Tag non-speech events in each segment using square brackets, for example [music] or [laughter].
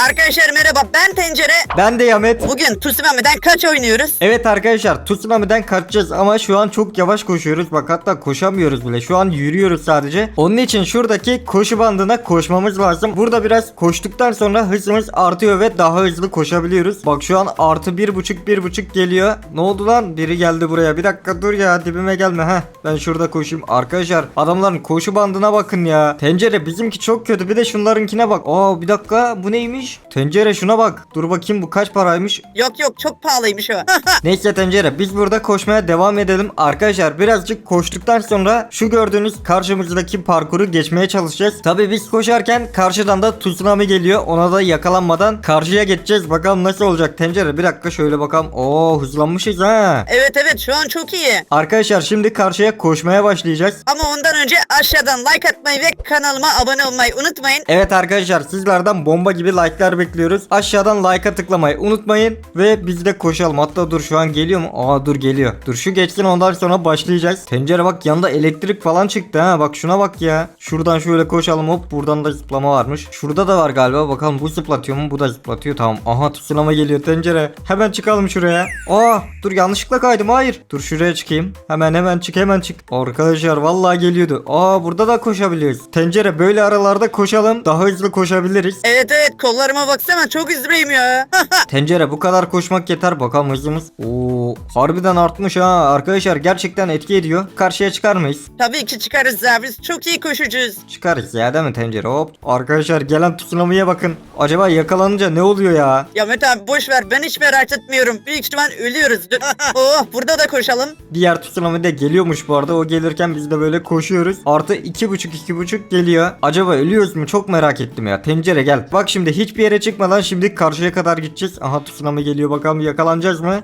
Arkadaşlar merhaba ben Tencere. Ben de Yamet. Bugün Tsunami'den kaç oynuyoruz? Evet arkadaşlar Tsunami'den kaçacağız ama şu an çok yavaş koşuyoruz. Bak hatta koşamıyoruz bile. Şu an yürüyoruz sadece. Onun için şuradaki koşu bandına koşmamız lazım. Burada biraz koştuktan sonra hızımız artıyor ve daha hızlı koşabiliyoruz. Bak şu an artı bir buçuk bir buçuk geliyor. Ne oldu lan? Biri geldi buraya. Bir dakika dur ya dibime gelme. Heh ben şurada koşayım. Arkadaşlar adamların koşu bandına bakın ya. Tencere bizimki çok kötü. Bir de şunlarınkine bak. Aa bir dakika bu neymiş? Tencere şuna bak. Dur bakayım bu kaç paraymış? Yok yok çok pahalıymış o. [laughs] Neyse tencere biz burada koşmaya devam edelim. Arkadaşlar birazcık koştuktan sonra şu gördüğünüz karşımızdaki parkuru geçmeye çalışacağız. Tabi biz koşarken karşıdan da tsunami geliyor. Ona da yakalanmadan karşıya geçeceğiz. Bakalım nasıl olacak tencere. Bir dakika şöyle bakalım. Oo hızlanmışız ha. evet evet şu an çok iyi. Arkadaşlar şimdi karşıya koşmaya başlayacağız. Ama ondan önce aşağıdan like atmayı ve kanalıma abone olmayı unutmayın. Evet arkadaşlar sizlerden bomba gibi like'lar bekliyoruz. Aşağıdan like'a tıklamayı unutmayın. Ve biz de koşalım. Hatta dur şu an geliyor mu? Aa dur geliyor. Dur şu geçsin ondan sonra başlayacağız. Tencere bak yanında elektrik falan çıktı ha. Bak şuna bak ya. Şuradan şöyle koşalım hop. Buradan da zıplama varmış. Şurada da var galiba. Bakalım bu zıplatıyor mu? Bu da zıplatıyor. Tamam. Aha tsunami geliyor tencere. Hemen çıkalım şuraya. Aa dur yanlışlıkla kaydım. Hayır. Dur şuraya çıkayım. Hemen hemen çık hemen çık. Arkadaşlar vallahi geliyordu. Aa burada da koşabiliyoruz. Tencere böyle aralarda koşalım. Daha hızlı koşabiliriz. Evet evet kollarıma baksana çok üzüleyim ya. [laughs] Tencere bu kadar koşmak yeter bakalım hızımız. Oo harbiden artmış ha arkadaşlar gerçekten etki ediyor. Karşıya çıkar mıyız? Tabii ki çıkarız ya biz çok iyi koşucuyuz. Çıkarız ya değil mi tencere hop. Arkadaşlar gelen tsunami'ye bakın. Acaba yakalanınca ne oluyor ya? Ya Mete abi boş ver ben hiç merak etmiyorum. Büyük ihtimal ölüyoruz. [laughs] oh burada da koşalım. Diğer tsunami de geliyormuş bu arada. O gelirken biz de böyle koşuyoruz. Artı iki buçuk iki buçuk geliyor. Acaba ölüyoruz mu? Çok merak ettim ya. Tencere gel. Bak şimdi hiçbir yere çıkmadan şimdi karşıya kadar gideceğiz. Aha tsunami geliyor bakalım yakalanacağız mı?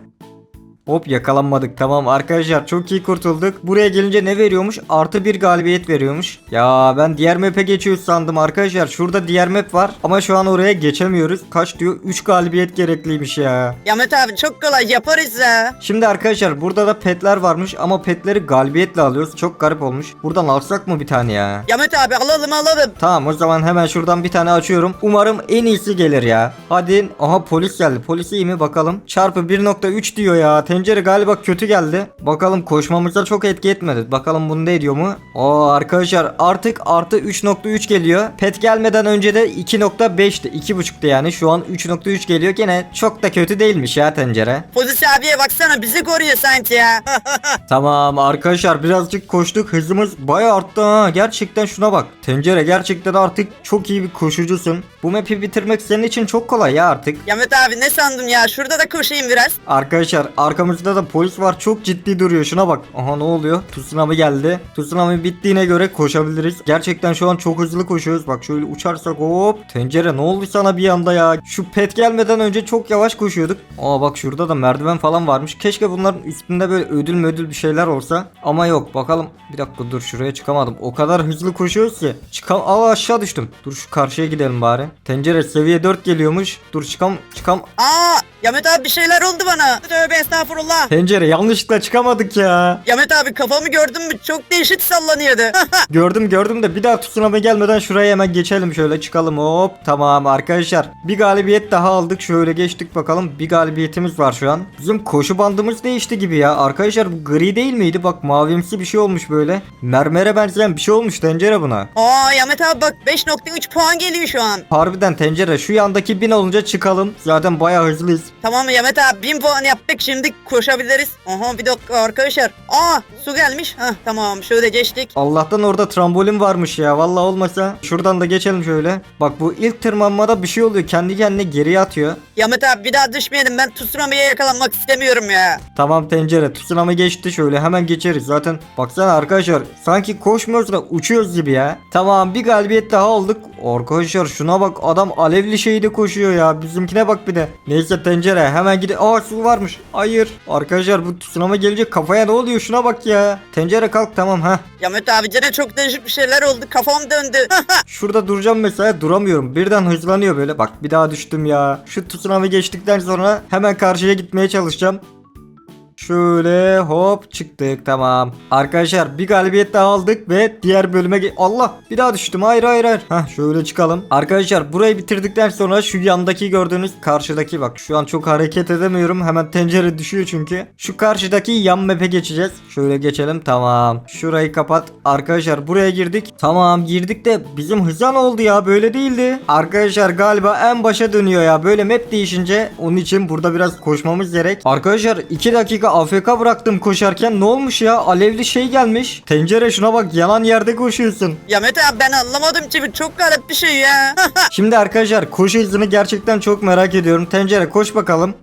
Hop yakalanmadık tamam arkadaşlar çok iyi kurtulduk. Buraya gelince ne veriyormuş? Artı bir galibiyet veriyormuş. Ya ben diğer map'e geçiyoruz sandım arkadaşlar. Şurada diğer map var ama şu an oraya geçemiyoruz. Kaç diyor? 3 galibiyet gerekliymiş ya. Ya Mete abi çok kolay yaparız ya. Şimdi arkadaşlar burada da petler varmış ama petleri galibiyetle alıyoruz. Çok garip olmuş. Buradan alsak mı bir tane ya? Ya Mete abi alalım alalım. Tamam o zaman hemen şuradan bir tane açıyorum. Umarım en iyisi gelir ya. Hadi. Aha polis geldi. Polis iyi mi bakalım. Çarpı 1.3 diyor ya. Tencere galiba kötü geldi. Bakalım koşmamıza çok etki etmedi. Bakalım bunu ne ediyor mu? Oo arkadaşlar artık artı 3.3 geliyor. Pet gelmeden önce de 2.5'ti. 2.5'tu yani. Şu an 3.3 geliyor. Gene çok da kötü değilmiş ya tencere. Polis abiye baksana bizi koruyor sanki ya. [laughs] Tamam arkadaşlar birazcık koştuk hızımız bayağı arttı ha gerçekten şuna bak Tencere gerçekten artık çok iyi bir koşucusun Bu map'i bitirmek senin için çok kolay ya artık ya Mete abi ne sandın ya şurada da koşayım biraz. Arkadaşlar arkamızda da polis var. Çok ciddi duruyor. Şuna bak. Aha ne oluyor? Tsunami geldi. Tsunami bittiğine göre koşabiliriz. Gerçekten şu an çok hızlı koşuyoruz. Bak şöyle uçarsak hop. Tencere ne oldu sana bir anda ya? Şu pet gelmeden önce çok yavaş koşuyorduk. Aa bak şurada da merdiven falan varmış. Keşke bunların üstünde böyle ödül mödül bir şeyler olsa. Ama yok bakalım. Bir dakika dur şuraya çıkamadım. O kadar hızlı koşuyoruz ki. Çıkam Aa aşağı düştüm. Dur şu karşıya gidelim bari. Tencere seviye 4 geliyormuş. Dur çıkam çıkam. Aa ya Mete abi bir şeyler oldu bana. Tövbe estağfurullah. Tencere yanlışlıkla çıkamadık ya. Ya Mete abi kafamı gördün mü? Çok değişik sallanıyordu. [laughs] Gördüm gördüm de bir daha tsunami gelmeden şuraya hemen geçelim şöyle çıkalım. Hop tamam arkadaşlar. Bir galibiyet daha aldık. Şöyle geçtik bakalım. Bir galibiyetimiz var şu an. Bizim koşu bandımız değişti gibi ya. Arkadaşlar bu gri değil miydi? Bak mavimsi bir şey olmuş böyle. Mermere benzeyen bir şey olmuş tencere buna. Aa ya Mete abi bak 5.3 puan geliyor şu an. harbiden tencere şu yandaki bin olunca çıkalım. Zaten bayağı hızlıyız Tamam Mete abi 1000 puan yaptık şimdi koşabiliriz. Aha bir dakika arkadaşlar. Aa su gelmiş. Hah tamam şöyle geçtik. Allah'tan orada trambolin varmış ya. Vallahi olmasa şuradan da geçelim şöyle. Bak bu ilk tırmanmada bir şey oluyor. Kendi kendine geriye atıyor. Mete abi bir daha düşmeyelim ben tsunami'ye yakalanmak istemiyorum ya. Tamam tencere. Tsunami geçti şöyle. Hemen geçeriz. Zaten baksana arkadaşlar. Sanki koşmuyoruz da uçuyoruz gibi ya. Tamam bir galibiyet daha aldık. Arkadaşlar şuna bak adam alevli şeyde koşuyor ya. Bizimkine bak bir de. Neyse tencere hemen gide. Aa su varmış. Hayır. Arkadaşlar bu tsunami gelecek kafaya ne oluyor şuna bak ya. Tencere kalk tamam ha. Ya Mete abi gene çok değişik bir şeyler oldu kafam döndü. [laughs] Şurada duracağım mesela duramıyorum. Birden hızlanıyor böyle. Bak bir daha düştüm ya. Şu tsunami geçtikten sonra hemen karşıya gitmeye çalışacağım. Şöyle hop çıktık tamam. Arkadaşlar bir galibiyet daha aldık ve diğer bölüme Allah bir daha düştüm. Hayır hayır hayır. Heh şöyle çıkalım. Arkadaşlar burayı bitirdikten sonra şu yandaki gördüğünüz karşıdaki bak şu an çok hareket edemiyorum. Hemen tencere düşüyor çünkü. Şu karşıdaki yan map'e geçeceğiz. Şöyle geçelim tamam. Şurayı kapat. Arkadaşlar buraya girdik. Tamam girdik de bizim hızan oldu ya böyle değildi. Arkadaşlar galiba en başa dönüyor ya. Böyle map değişince onun için burada biraz koşmamız gerek. Arkadaşlar 2 dakika AFK bıraktım koşarken ne olmuş ya? Alevli şey gelmiş. Tencere şuna bak yanan yerde koşuyorsun. Ya Mete abi ben anlamadım ki bu çok garip bir şey ya. [laughs] Şimdi arkadaşlar koşu hızını gerçekten çok merak ediyorum. Tencere koş bakalım.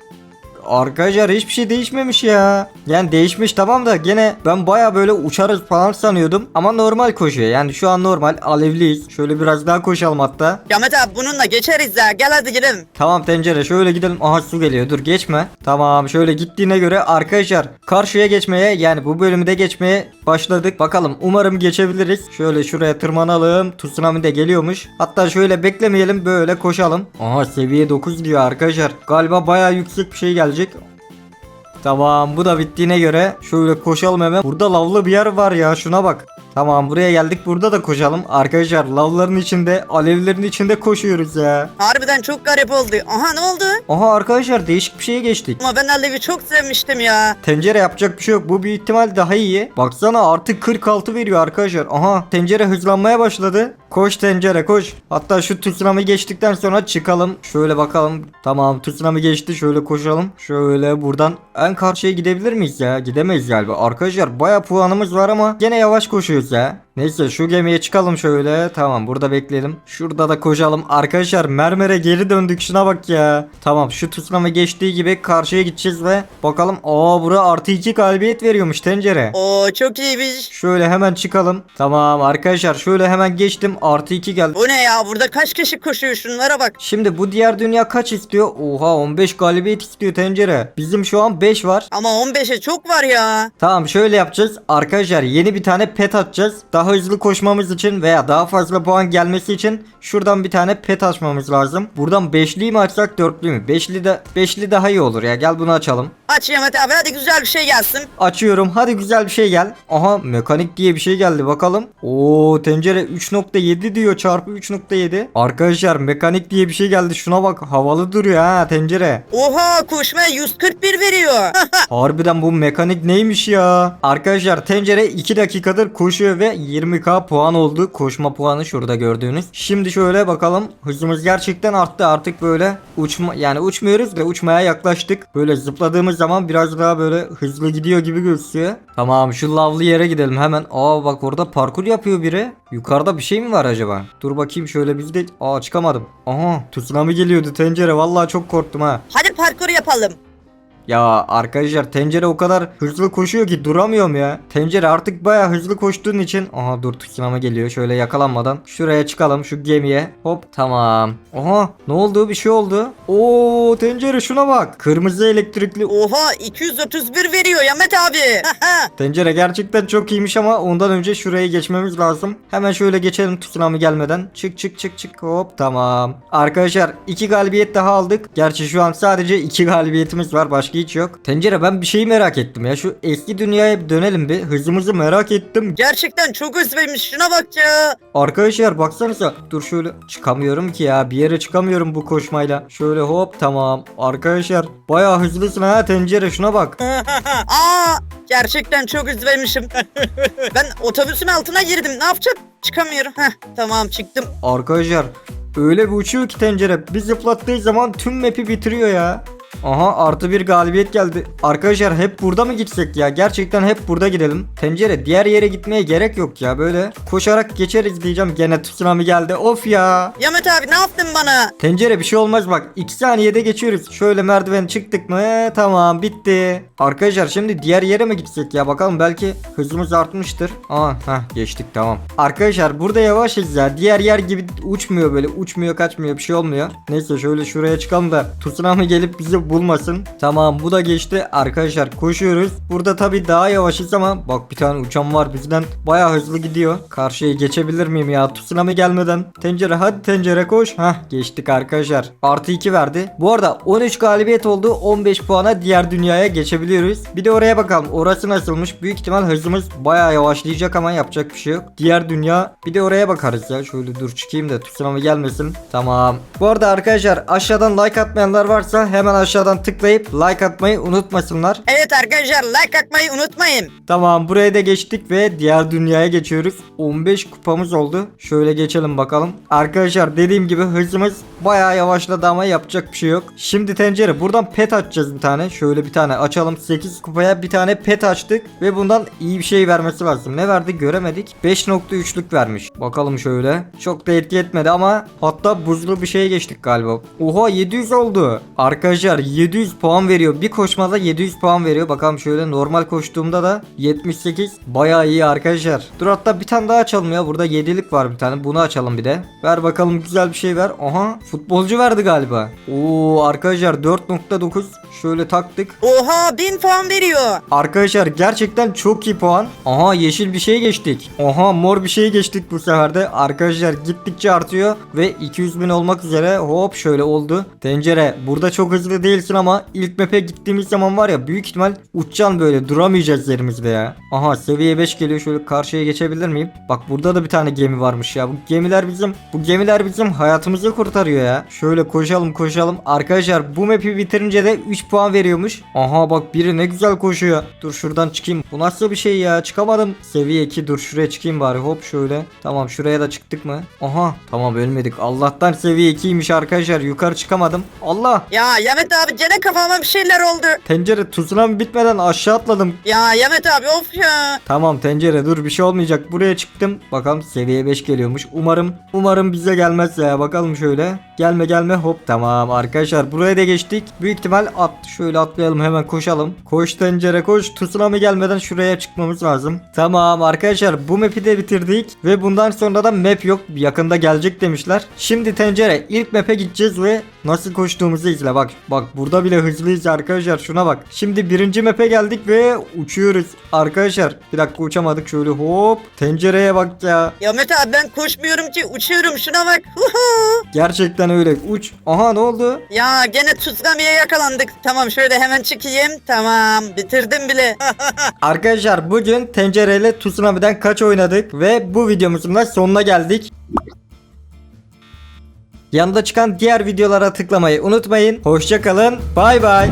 Arkadaşlar hiçbir şey değişmemiş ya. Yani değişmiş tamam da gene ben baya böyle uçarız falan sanıyordum. Ama normal koşuyor. Yani şu an normal alevliyiz. Şöyle biraz daha koşalım hatta. ya Mete abi bununla geçeriz ya gel hadi gidelim. Tamam tencere şöyle gidelim. Aha su geliyor. Dur geçme. Tamam şöyle gittiğine göre arkadaşlar karşıya geçmeye yani bu bölümü de geçmeye başladık. Bakalım umarım geçebiliriz. Şöyle şuraya tırmanalım. Tsunami de geliyormuş. Hatta şöyle beklemeyelim böyle koşalım. Aha seviye 9 diyor arkadaşlar. Galiba baya yüksek bir şey gelecek. Tamam bu da bittiğine göre şöyle koşalım hemen. Burada lavlı bir yer var ya şuna bak. Tamam buraya geldik burada da koşalım. Arkadaşlar lavların içinde alevlerin içinde koşuyoruz ya. Harbiden çok garip oldu. Aha ne oldu? Aha arkadaşlar değişik bir şeye geçtik. Ama ben Alev'i çok sevmiştim ya. Tencere yapacak bir şey yok. Bu bir ihtimal daha iyi. Baksana artık 46 veriyor arkadaşlar. Aha tencere hızlanmaya başladı. Koş tencere koş. Hatta şu tsunami geçtikten sonra çıkalım. Şöyle bakalım. Tamam tsunami geçti. Şöyle koşalım. Şöyle buradan en karşıya gidebilir miyiz ya? Gidemeyiz galiba. Arkadaşlar baya puanımız var ama gene yavaş koşuyoruz ya. Neyse şu gemiye çıkalım şöyle. Tamam burada bekleyelim. Şurada da koşalım. Arkadaşlar mermere geri döndük. Şuna bak ya. Tamam şu tsunami geçtiği gibi karşıya gideceğiz ve bakalım. Aa bura artı 2 galibiyet veriyormuş tencere. Oo çok iyiymiş. Şöyle hemen çıkalım. Tamam arkadaşlar şöyle hemen geçtim. Artı 2 geldi. Bu ne ya burada kaç kişi koşuyor şunlara bak. Şimdi bu diğer dünya kaç istiyor? Oha 15 galibiyet istiyor tencere. Bizim şu an 5 var. Ama 15'e çok var ya. Tamam şöyle yapacağız. Arkadaşlar yeni bir tane pet atacağız. Daha hızlı koşmamız için veya daha fazla puan gelmesi için şuradan bir tane pet açmamız lazım. Buradan beşliyi mi açsak dörtlü mü? Beşli de beşli daha iyi olur ya. Gel bunu açalım. Aç Mete abi hadi güzel bir şey gelsin. Açıyorum. Hadi güzel bir şey gel. Aha mekanik diye bir şey geldi bakalım. Oo tencere 3.7 diyor çarpı 3.7. Arkadaşlar mekanik diye bir şey geldi. Şuna bak havalı duruyor ha tencere. Oha koşmaya 141 veriyor. [laughs] Harbiden bu mekanik neymiş ya? Arkadaşlar tencere 2 dakikadır koşuyor ve 20k puan oldu. Koşma puanı şurada gördüğünüz. Şimdi şöyle bakalım. Hızımız gerçekten arttı. Artık böyle uçma yani uçmuyoruz da uçmaya yaklaştık. Böyle zıpladığımız zaman biraz daha böyle hızlı gidiyor gibi gözüküyor. Tamam şu lavlı yere gidelim hemen. Aa bak orada parkur yapıyor biri. Yukarıda bir şey mi var acaba? Dur bakayım şöyle biz de... Aa çıkamadım. Aha tsunami geliyordu tencere. Vallahi çok korktum ha. hadi parkur yapalım. Ya arkadaşlar tencere o kadar hızlı koşuyor ki duramıyorum ya. Tencere artık baya hızlı koştuğun için. Aha dur tsunami geliyor şöyle yakalanmadan. Şuraya çıkalım şu gemiye. Hop tamam. Aha ne oldu bir şey oldu. Oo tencere şuna bak. Kırmızı elektrikli. Oha 231 veriyor ya Mete abi. Tencere gerçekten çok iyiymiş ama ondan önce şuraya geçmemiz lazım. Hemen şöyle geçelim tsunami gelmeden. Çık çık çık çık hop tamam. Arkadaşlar iki galibiyet daha aldık. Gerçi şu an sadece iki galibiyetimiz var başka hiç yok. Tencere ben bir şeyi merak ettim ya. Şu eski dünyaya bir dönelim bir. Hızımızı merak ettim. Gerçekten çok hızlıymış şuna bak ya. Arkadaşlar baksanıza. Dur şöyle çıkamıyorum ki ya. Bir yere çıkamıyorum bu koşmayla. Şöyle hop tamam. Arkadaşlar bayağı hızlısın ha tencere şuna bak. [laughs] Aa gerçekten çok hızlıymışım. [laughs] ben otobüsün altına girdim ne yapacağım? Çıkamıyorum. Heh, tamam çıktım. Arkadaşlar öyle bir uçuyor ki tencere. Bir zıplattığı zaman tüm map'i bitiriyor ya. Aha artı bir galibiyet geldi. Arkadaşlar hep burada mı gitsek ya? Gerçekten hep burada gidelim. Tencere diğer yere gitmeye gerek yok ya. Böyle koşarak geçeriz diyeceğim. Gene tsunami geldi. Of ya. Ya Mete abi ne yaptın bana? Tencere bir şey olmaz bak. 2 saniyede geçiyoruz. Şöyle merdiven çıktık mı? Ee, tamam bitti. Arkadaşlar şimdi diğer yere mi gitsek ya? Bakalım belki hızımız artmıştır. Aa heh geçtik tamam. Arkadaşlar burada yavaşız ya. Diğer yer gibi uçmuyor böyle. Uçmuyor kaçmıyor bir şey olmuyor. Neyse şöyle şuraya çıkalım da tsunami gelip bizi bulmasın. Tamam bu da geçti. Arkadaşlar koşuyoruz. Burada tabii daha yavaşız ama bak bir tane uçan var bizden. Baya hızlı gidiyor. Karşıya geçebilir miyim ya? Tsunami gelmeden. Tencere hadi tencere koş. Hah geçtik arkadaşlar. Artı 2 verdi. Bu arada 13 galibiyet oldu. 15 puana diğer dünyaya geçebiliyoruz. Bir de oraya bakalım. Orası nasılmış? Büyük ihtimal hızımız baya yavaşlayacak ama yapacak bir şey yok. Diğer dünya bir de oraya bakarız ya. Şöyle dur çıkayım da tsunami gelmesin. Tamam. Bu arada arkadaşlar aşağıdan like atmayanlar varsa hemen aşağıdan tıklayıp like atmayı unutmasınlar. Evet arkadaşlar like atmayı unutmayın. Tamam buraya da geçtik ve diğer dünyaya geçiyoruz. 15 kupamız oldu. Şöyle geçelim bakalım. Arkadaşlar dediğim gibi hızımız bayağı yavaşladı ama yapacak bir şey yok. Şimdi tencere buradan pet açacağız bir tane. Şöyle bir tane açalım. 8 kupaya bir tane pet açtık ve bundan iyi bir şey vermesi lazım. Ne verdi göremedik. 5.3'lük vermiş. Bakalım şöyle. Çok da etki etmedi ama hatta buzlu bir şeye geçtik galiba. Oha 700 oldu. Arkadaşlar 700 puan veriyor. Bir koşmada 700 puan veriyor. Bakalım şöyle normal koştuğumda da 78. Bayağı iyi arkadaşlar. Dur hatta bir tane daha açalım ya. Burada 7'lik var bir tane. Bunu açalım bir de. Ver bakalım güzel bir şey ver. Aha futbolcu verdi galiba. Oo arkadaşlar 4.9 şöyle taktık. Oha 1000 puan veriyor. Arkadaşlar gerçekten çok iyi puan. Aha yeşil bir şey geçtik. Aha mor bir şey geçtik bu sefer de. Arkadaşlar gittikçe artıyor ve 200 bin olmak üzere hop şöyle oldu. Tencere burada çok hızlı değilsin ama ilk map'e gittiğimiz zaman var ya büyük ihtimal uçacaksın böyle duramayacağız yerimizde ya. Aha seviye 5 geliyor şöyle karşıya geçebilir miyim? Bak burada da bir tane gemi varmış ya. Bu gemiler bizim bu gemiler bizim hayatımızı kurtarıyor ya. Şöyle koşalım koşalım. Arkadaşlar bu map'i bitirince de 3 puan veriyormuş. Aha bak biri ne güzel koşuyor. Dur şuradan çıkayım. Bu nasıl bir şey ya? Çıkamadım. Seviye 2 dur şuraya çıkayım bari. Hop şöyle. Tamam şuraya da çıktık mı? Aha tamam ölmedik. Allah'tan seviye 2'ymiş arkadaşlar. Yukarı çıkamadım. Allah. Ya Yamet abi gene kafama bir şeyler oldu. Tencere tsunami bitmeden aşağı atladım. Ya Yamet abi of ya. Tamam tencere dur bir şey olmayacak. Buraya çıktım. Bakalım seviye 5 geliyormuş. Umarım umarım bize gelmez ya. Bakalım şöyle. Gelme gelme hop tamam arkadaşlar buraya da geçtik. Büyük ihtimal at şöyle atlayalım hemen koşalım. Koş tencere koş. Tsunami gelmeden şuraya çıkmamız lazım. Tamam arkadaşlar bu map'i de bitirdik ve bundan sonra da map yok. Yakında gelecek demişler. Şimdi tencere ilk map'e gideceğiz ve nasıl koştuğumuzu izle bak. Bak burada bile hızlıyız arkadaşlar şuna bak. Şimdi birinci map'e geldik ve uçuyoruz. Arkadaşlar bir dakika uçamadık şöyle hop. Tencereye bak ya. Yamet abi ben koşmuyorum ki uçuyorum şuna bak. Huhu. Gerçekten öyle. Uç. Aha ne oldu? ya gene tsunami'ye yakalandık. Tamam şöyle hemen çıkayım. Tamam bitirdim bile. [laughs] Arkadaşlar bugün tencereyle Tsunami'den kaç oynadık ve bu videomuzun da sonuna geldik. Yanında çıkan diğer videolara tıklamayı unutmayın. Hoşçakalın. Bay bay.